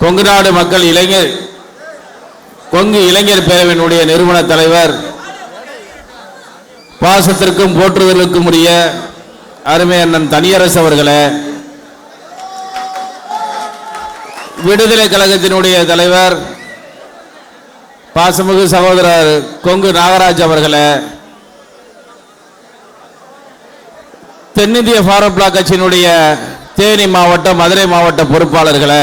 கொங்கு நாடு மக்கள் இளைஞர் கொங்கு இளைஞர் பேரவையினுடைய நிறுவன தலைவர் பாசத்திற்கும் போற்றுதலுக்கும் உரிய அருமை அண்ணன் தனியரசு அவர்களே விடுதலை கழகத்தினுடைய தலைவர் பாசமிகு சகோதரர் கொங்கு நாகராஜ் அவர்களே தென்னிந்திய ஃபாரூக் பிளாக் கட்சியினுடைய தேனி மாவட்ட மதுரை மாவட்ட பொறுப்பாளர்களை.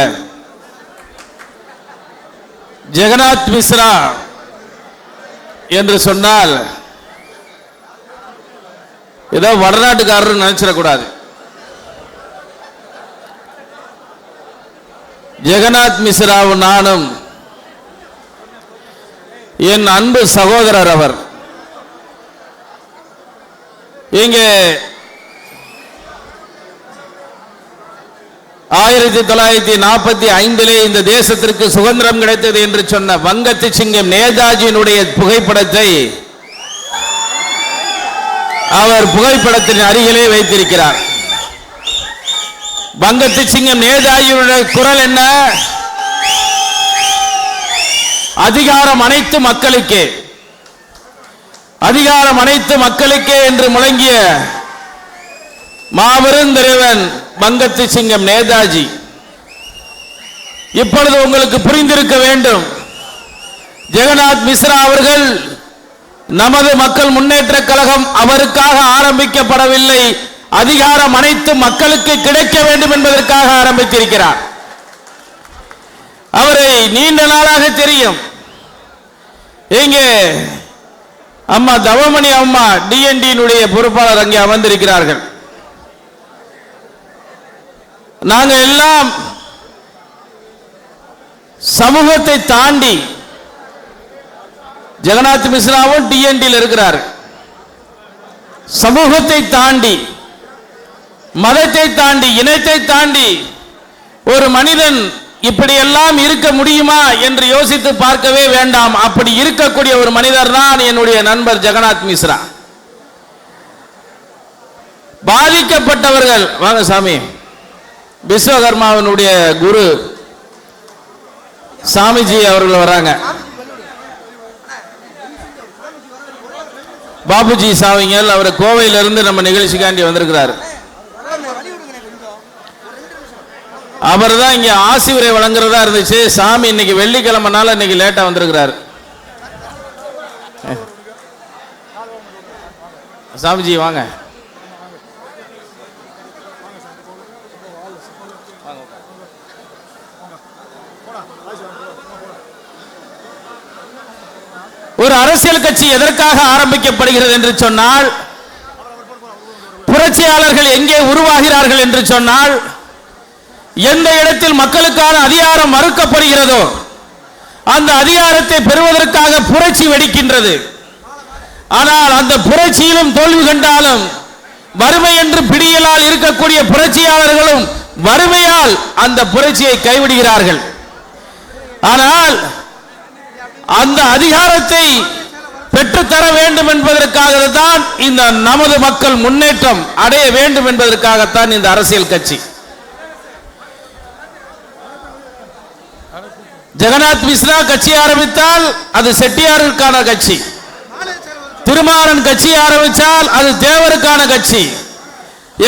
ஜெகநாத் மிஸ்ரா என்று சொன்னால் ஏதோ வடநாட்டுக்காரர் நினைச்சிடக்கூடாது. ஜெகநாத் மிஸ்ராவும் நானும் என் அன்பு சகோதரர் அவர். இங்கே ஆயிரத்தி தொள்ளாயிரத்தி நாற்பத்தி ஐந்திலே இந்த தேசத்திற்கு சுதந்திரம் கிடைத்தது என்று சொன்ன வங்கத்து சிங்கம் நேதாஜியினுடைய புகைப்படத்தை அவர் புகைப்படத்தின் அருகிலே வைத்திருக்கிறார். வங்கத்து சிங்கம் நேதாஜியுடைய குரல் என்ன? அதிகாரம் அனைத்து மக்களுக்கே. அதிகாரம் அனைத்து மக்களுக்கே என்று முழங்கிய மாபெரும் தலைவன் பங்கத்து சிங்கம் நேதாஜி. இப்பொழுது உங்களுக்கு புரிந்திருக்க வேண்டும். ஜெகநாத் மிஸ்ரா அவர்கள் நமது மக்கள் முன்னேற்ற கழகம் அவருக்காக ஆரம்பிக்கப்படவில்லை. அதிகாரம் அனைத்து மக்களுக்கு கிடைக்க வேண்டும் என்பதற்காக ஆரம்பித்திருக்கிறார். அவரை நீண்ட நாளாக தெரியும். இங்கே அம்மா தவமணி அம்மா டிஎன்டியினுடைய பொறுப்பாளர் அங்கே அமர்ந்திருக்கிறார்கள். நாங்கள் எல்லாம் சமூகத்தை தாண்டி ஜெகநாத் மிஸ்ராவும் டிஎன்டியில் இருக்கிறார். சமூகத்தை தாண்டி மதத்தை தாண்டி இனத்தை தாண்டி ஒரு மனிதன் இப்படியெல்லாம் இருக்க முடியுமா என்று யோசித்து பார்க்கவே வேண்டாம். அப்படி இருக்கக்கூடிய ஒரு மனிதர் தான் என்னுடைய நண்பர் ஜெகநாத் மிஸ்ரா. பாதிக்கப்பட்டவர்கள் வாங்க சாமி. விஸ்வகர்மாவினுடைய குரு சாமிஜி அவர்கள் வராங்க. பாபுஜி சாவிங்கல் அவர் கோவையிலிருந்து நம்ம நிகழ்ச்சிக்காண்டி வந்திருக்கிறார். அவர் தான் இங்கே ஆசி உரை வழங்குறதா இருந்துச்சு. சாமி இன்னைக்கு வெள்ளிக்கிழமைனால இன்னைக்கு லேட்டாக வந்திருக்கிறார். சாமிஜி வாங்க ஒரு அரசியல் கட்சி எதற்காக ஆரம்பிக்கப்படுகிறது என்று சொன்னால் புரட்சியாளர்கள் எங்கே உருவாகிறார்கள் என்று சொன்னால் எந்த இடத்தில் மக்களுக்கான அதிகாரம் மறுக்கப்படுகிறதோ அந்த அதிகாரத்தை பெறுவதற்காக புரட்சி வெடிக்கின்றது. ஆனால் அந்த புரட்சியிலும் தோல்வி கண்டாலும் வறுமை என்று பிடியலால் இருக்கக்கூடிய புரட்சியாளர்களும் வறுமையால் அந்த புரட்சியை கைவிடுகிறார்கள். ஆனால் அந்த அதிகாரத்தை பெற்றுத்தர வேண்டும் என்பதற்காக தான் இந்த நமது மக்கள் முன்னேற்றம் அடைய வேண்டும் என்பதற்காகத்தான் இந்த அரசியல் கட்சி. ஜெகநாத் மிஸ்ரா கட்சி ஆரம்பித்தால் அது செட்டியாருக்கான கட்சி. திருமாறன் கட்சி ஆரம்பித்தால் அது தேவருக்கான கட்சி.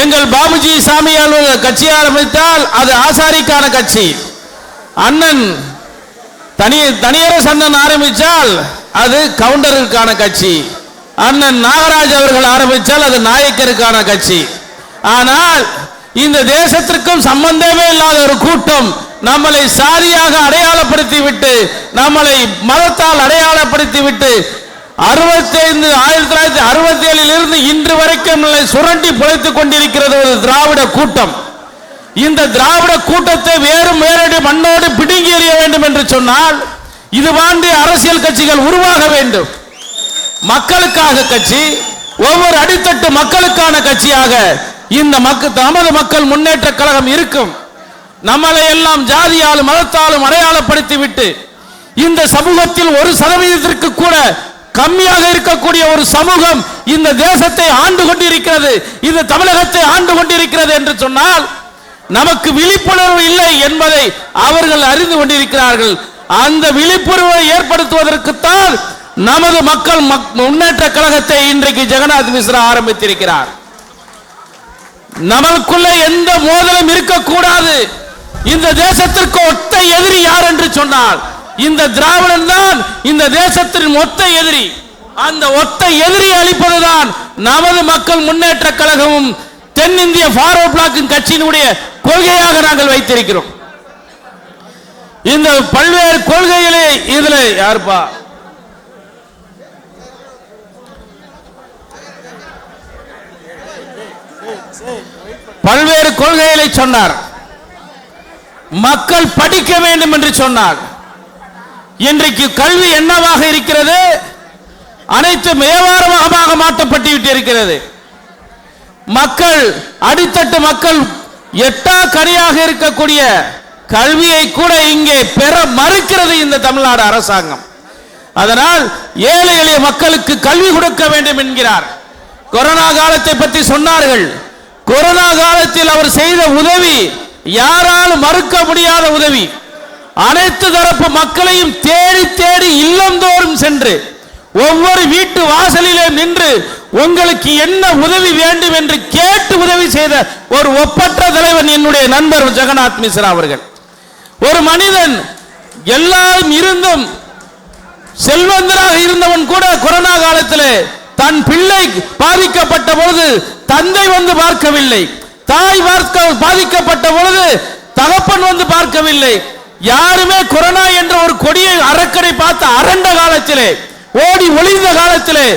எங்கள் பாபுஜி சாமி அலுவலர் கட்சி ஆரம்பித்தால் அது ஆசாரிக்கான கட்சி. அண்ணன் தனி தனியரசு அண்ணன் ஆரம்பித்தால் அது கவுண்டருக்கான கட்சி. அண்ணன் நாகராஜ் அவர்கள் ஆரம்பித்தால் அது நாயக்கருக்கான கட்சி. ஆனால் இந்த தேசத்திற்கும் சம்பந்தமே இல்லாத ஒரு கூட்டம் நம்மளை சாதியாக அடையாளப்படுத்தி விட்டு நம்மளை மதத்தால் அடையாளப்படுத்தி விட்டு அறுபத்தைந்து ஆயிரத்தி தொள்ளாயிரத்தி அறுபத்தி ஏழில் இருந்து இன்று வரைக்கும் சுரண்டி பிழைத்துக் கொண்டிருக்கிறது ஒரு திராவிட கூட்டம். இந்த திராவிட கூட்டத்தை வேறு வேறடி மண்ணோடு பிடுங்கி எறிய வேண்டும் என்று சொன்னால் இது வாண்டி அரசியல் கட்சிகள் உருவாக வேண்டும். மக்களுக்காக கட்சி ஒவ்வொரு அடித்தட்டு மக்களுக்கான கட்சியாக இந்த மக்கள் நமது மக்கள் முன்னேற்ற கழகம் இருக்கும். நம்மளை எல்லாம் ஜாதியாலும் மதத்தாலும் அடையாளப்படுத்தி விட்டு இந்த சமூகத்தில் ஒரு சதவீதத்திற்கு கூட கம்மியாக இருக்கக்கூடிய ஒரு சமூகம் இந்த தேசத்தை ஆண்டு கொண்டிருக்கிறது இந்த தமிழகத்தை ஆண்டு கொண்டிருக்கிறது என்று சொன்னால் நமக்கு விழிப்புணர்வு இல்லை என்பதை அவர்கள் அறிந்து கொண்டிருக்கிறார்கள். அந்த விழிப்புணர்வை ஏற்படுத்துவதற்குத்தான் நமது மக்கள் மக்- முன்னேற்ற கழகத்தை இன்றைக்கு ஜெகநாத் மிஸ்ரா ஆரம்பித்திருக்கிறார். நமக்குள்ள எந்த மோதலும் இருக்கக்கூடாது. இந்த தேசத்திற்கு ஒத்த எதிரி யார் என்று சொன்னால் இந்த திராவிடன் தான் இந்த தேசத்தின் மொத்த எதிரி. அந்த ஒத்த எதிரி அளிப்பதுதான் நமது மக்கள் முன்னேற்ற கழகமும் தென்னிந்திய ஃபார்வர்ட் பிளாக்கின் கட்சியினுடைய கொள்கையாக நாங்கள் வைத்திருக்கிறோம். இந்த பல்வேறு கொள்கைகளே இதுல யாருப்பா? பல்வேறு கொள்கைகளை சொன்னார். மக்கள் படிக்க வேண்டும் என்று சொன்னார். இன்றைக்கு கல்வி என்னவாக இருக்கிறது? அனைத்து வியாபாரமாக மாற்றப்பட்டு விட்டு இருக்கிறது மக்கள் அடித்தட்டு மக்கள் எட்டா கனியாக இருக்கக்கூடிய கல்வியை கூட இங்கே பெற மறுக்கிறது இந்த தமிழ்நாடு அரசாங்கம். அதனால் ஏழை எளிய மக்களுக்கு கல்வி கொடுக்க வேண்டும் என்கிறார். கொரோனா காலத்தை பற்றி சொன்னார்கள். கொரோனா காலத்தில் அவர் செய்த உதவி யாராலும் மறுக்க முடியாத உதவி. அனைத்து தரப்பு மக்களையும் தேடி தேடி இல்லந்தோறும் சென்று ஒவ்வொரு வீட்டு வாசலிலே நின்று உங்களுக்கு என்ன உதவி வேண்டும் என்று கேட்டு உதவி செய்த ஒரு ஒப்பற்ற தலைவன் என்னுடைய நண்பர் ஜெகநாத் மிஸ்ரா அவர்கள். ஒரு மனிதன் எல்லாரும் இருந்தும் செல்வந்தராக இருந்தவன் கூட கொரோனா காலத்திலே தன் பிள்ளை பாதிக்கப்பட்ட பொழுது தந்தை வந்து பார்க்கவில்லை தாய் பார்க்க பாதிக்கப்பட்ட பொழுது தகப்பன் வந்து பார்க்கவில்லை. யாருமே கொரோனா என்ற ஒரு கொடியை அறக்கடை பார்த்த அரண்ட காலத்திலே ஓடி ஒளிந்த காலத்திலே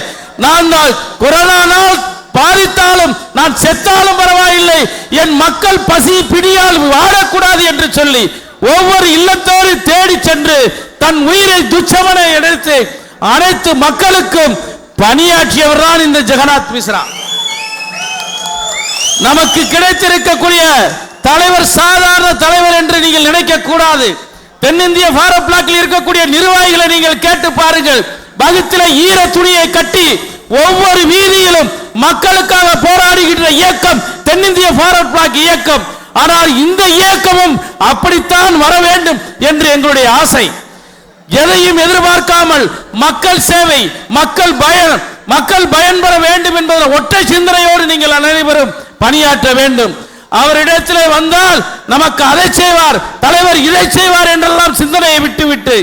நான் தான் கொரோனானால் பாதித்தாலும் நான் செத்தாலும் பரவாயில்லை. என் மக்கள் பசி பிடியால் வாழக்கூடாது என்று சொல்லி ஒவ்வொரு இல்லத்தோடு தேடி சென்று தன் உயிரை துச்சமன எடுத்து அனைத்து மக்களுக்கும் பணியாற்றியவர் தான் இந்த ஜெகநாத் மிஸ்ரா. நமக்கு கிடைத்திருக்கக்கூடிய தலைவர் சாதாரண தலைவர் என்று நீங்கள் நினைக்க கூடாது. தென்னிந்திய பாரத் பிளாக்கில் இருக்கக்கூடிய நிர்வாகிகளை நீங்கள் கேட்டு பாருங்கள். பகுத்தில ஈர துணியை கட்டி ஒவ்வொரு வீதியிலும் மக்களுக்காக போராடுகின்ற இயக்கம் தென்னிந்திய பாரத் பிளாக் இயக்கம். ஆனால் இந்த இயக்கமும் அப்படித்தான் வர வேண்டும் என்று எங்களுடைய ஆசை. எதையும் எதிர்பார்க்காமல் மக்கள் சேவை மக்கள் பயன் மக்கள் பயன்பெற வேண்டும் என்பதை ஒற்றை சிந்தனையோடு நீங்கள் அனைவரும் பணியாற்ற வேண்டும். அவரிடத்தில் வந்தால் நமக்கு அதை செய்வார் தலைவர் இதை செய்வார் என்றெல்லாம் சிந்தனையை விட்டுவிட்டு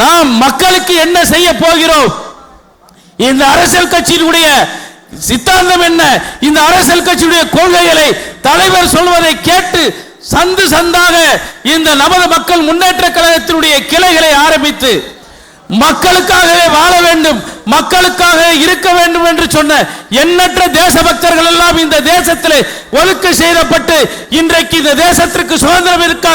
நாம் மக்களுக்கு என்ன செய்ய போகிறோம்? இந்த அரசியல் கட்சியினுடைய சித்தாந்தம் என்ன? இந்த அரசியல் கட்சியுடைய கொள்கைகளை தலைவர் சொல்வதை கேட்டு சந்து சந்தாக இந்த நமது மக்கள் முன்னேற்ற கழகத்தினுடைய கிளைகளை ஆரம்பித்து மக்களுக்காகவே வாழ வேண்டும் மக்களுக்காக இருக்க வேண்டும் என்று சொன்ன எண்ணற்ற தேசபக்தர்கள் எல்லாம் இந்த தேசத்திலே ஒதுக்கு செய்யப்பட்டு இன்றைக்கு இந்த தேசத்திற்கு சுதந்திரம் இருக்க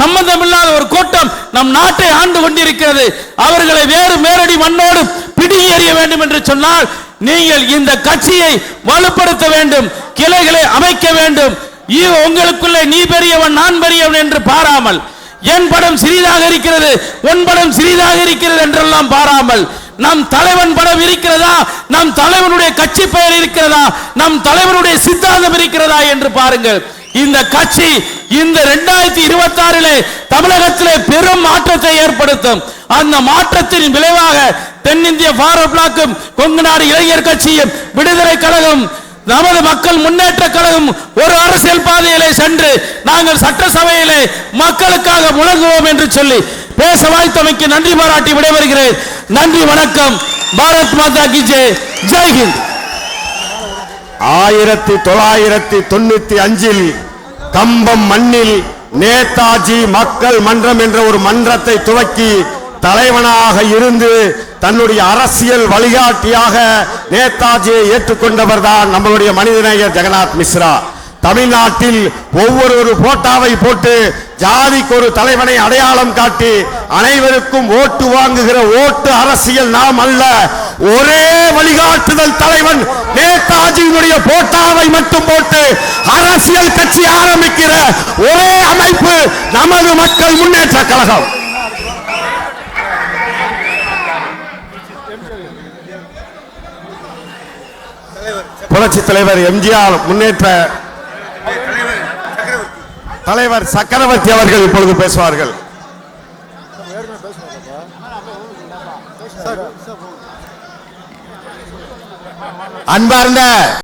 சம்பந்தமில்லாத ஒரு கூட்டம் நம் நாட்டை ஆண்டு கொண்டிருக்கிறது. அவர்களை வேறு மேலடி மண்ணோடு பிடுங்கி எறிய வேண்டும் என்று சொன்னால் நீங்கள் இந்த கட்சியை வலுப்படுத்த வேண்டும் கிளைகளை அமைக்க வேண்டும். இ- உங்களுக்குள்ளே நீ பெரியவன் நான் பெரியவன் என்று பாராமல் என் படம் சிறிதாக இருக்கிறது உன் படம் சிறிதாக இருக்கிறது என்றெல்லாம் பாராமல் நம் தலைவன் படம் இருக்கிறதா நம் தலைவனுடைய கட்சி பெயர் இருக்கிறதா நம் தலைவனுடைய சித்தாந்தம் இருக்கிறதா என்று பாருங்கள். இந்த கட்சி இந்த ரெண்டாயிரத்தி இருபத்தி ஆறுல தமிழகத்திலே பெரும் மாற்றத்தை ஏற்படுத்தும். அந்த மாற்றத்தின் விளைவாக தென்னிந்திய பாரோ பிளாக்கும் கொங்கு நாடு இளைஞர் கட்சியும் விடுதலை கழகம் நமது மக்கள் முன்னேற்ற கழகம் ஒரு அரசியல் பாதையிலே சென்று நாங்கள் சட்டசபையிலே மக்களுக்காக முழங்குவோம் என்று சொல்லி பேச வாய்த்தமைக்கு நன்றி பாராட்டி விடைபெறுகிறேன். நன்றி வணக்கம். பாரத் மாதா கி ஜெய் ஜெய்ஹிந்த் ஆயிரத்தி தொள்ளாயிரத்தி தொண்ணூத்தி அஞ்சில் கம்பம் மண்ணில் நேதாஜி மக்கள் மன்றம் என்ற ஒரு மன்றத்தை துவக்கி தலைவனாக இருந்து தன்னுடைய அரசியல் வழிகாட்டியாக நேதாஜியை ஏற்றுக்கொண்டவர் தான் நம்மளுடைய மனிதநேயர் ஜெகநாத் மிஸ்ரா. தமிழ்நாட்டில் ஒவ்வொரு ஒரு போட்டாவை போட்டு ஜாதிக்கு ஒரு தலைவனை அடையாளம் காட்டி அனைவருக்கும் ஓட்டு வாங்குகிற ஓட்டு அரசியல் நாம் அல்ல. ஒரே வழிகாட்டுதல் தலைவன் நேதாஜியினுடைய போட்டாவை மட்டும் போட்டு அரசியல் கட்சி ஆரம்பிக்கிற ஒரே அமைப்பு நமது மக்கள் முன்னேற்ற கழகம். புரட்சி தலைவர் எம்ஜிஆர் முன்னேற்ற தலைவர் சக்கரவர்த்தி அவர்கள் இப்பொழுது பேசுவார்கள். அன்பார்ந்த